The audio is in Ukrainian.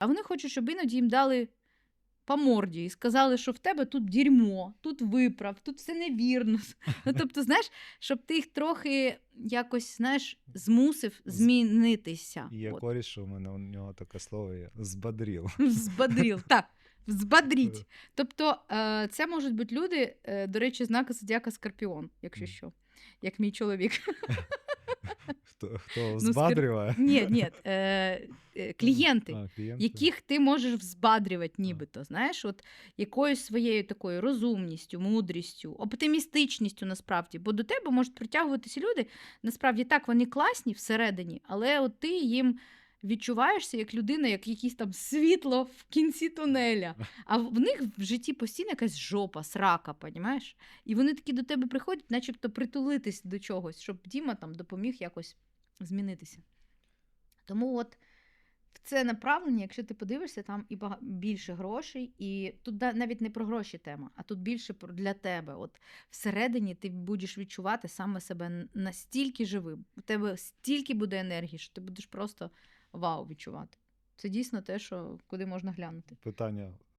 А вони хочуть, щоб іноді їм дали по морді і сказали, що в тебе тут дерьмо, тут виправ, тут все невірно. Ну, тобто, знаєш, щоб ти їх трохи якось знаєш, змусив змінитися. Є коріш, що у мене у нього таке слово є збадрів. Взбадрів. Так, взбадріть. Тобто, е, це можуть бути люди, е, до речі, знака зодіака Скорпіон, якщо що, як мій чоловік. Хто, хто скр- збадрює? Ні, ні, е, е, клієнти. А, клієнти. яких ти можеш взбадрювати, нібито, знаєш, от якоюсь своєю такою розумністю, мудрістю, оптимістичністю насправді. Бо до тебе можуть притягуватися люди, насправді так, вони класні всередині, але от ти їм відчуваєшся як людина, як якесь там світло в кінці тунеля. А в них в житті постійно якась жопа, срака, понімаєш? І вони такі до тебе приходять, начебто притулитись до чогось, щоб Діма там допоміг якось змінитися. Тому от в це направлення, якщо ти подивишся, там і більше грошей, і тут навіть не про гроші тема, а тут більше для тебе. От всередині ти будеш відчувати саме себе настільки живим. У тебе стільки буде енергії, що ти будеш просто вау відчувати. Це дійсно те, що куди можна глянути. Питання: